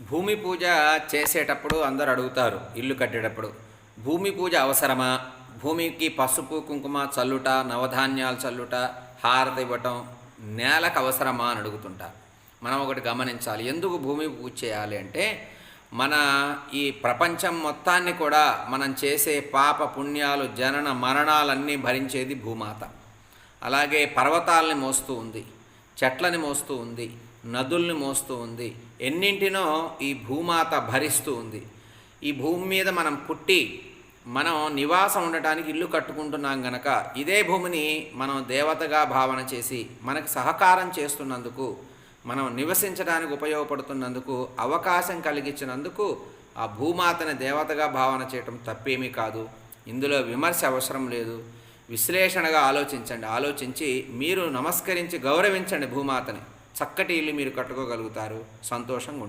భూమి పూజ చేసేటప్పుడు అందరు అడుగుతారు ఇల్లు కట్టేటప్పుడు భూమి పూజ అవసరమా? భూమికి పసుపు కుంకుమ చల్లుట నవధాన్యాలు చల్లుట హారతి ఇవ్వటం నేలకు అవసరమా? అని అడుగుతుంటారు. మనం ఒకటి గమనించాలి ఎందుకు భూమి పూజ చేయాలి అంటే మన ఈ ప్రపంచం మొత్తాన్ని కూడా మనం చేసే పాప పుణ్యాలు జనన మరణాలన్నీ భరించేది భూమాత. అలాగే పర్వతాలని మోస్తూ ఉంది. చెట్లని మోస్తూ ఉంది నదుల్ని మోస్తూ ఉంది ఎన్నింటినో ఈ భూమాత భరిస్తూ ఉంది. ఈ భూమి మీద మనం పుట్టి మనం నివాసం ఉండటానికి ఇల్లు కట్టుకుంటున్నాం గనక ఇదే భూమిని మనం దేవతగా భావన చేసి మనకు సహకారం చేస్తున్నందుకు మనం నివసించడానికి ఉపయోగపడుతున్నందుకు అవకాశం కలిగించినందుకు ఆ భూమాతని దేవతగా భావన చేయటం తప్పేమీ కాదు. ఇందులో విమర్శ అవసరం లేదు. విశ్లేషణగా ఆలోచించండి. ఆలోచించి మీరు నమస్కరించి గౌరవించండి భూమాతని. చక్కటి ఇల్లు మీరు కట్టుకోగలుగుతారు. సంతోషంగా ఉంటుంది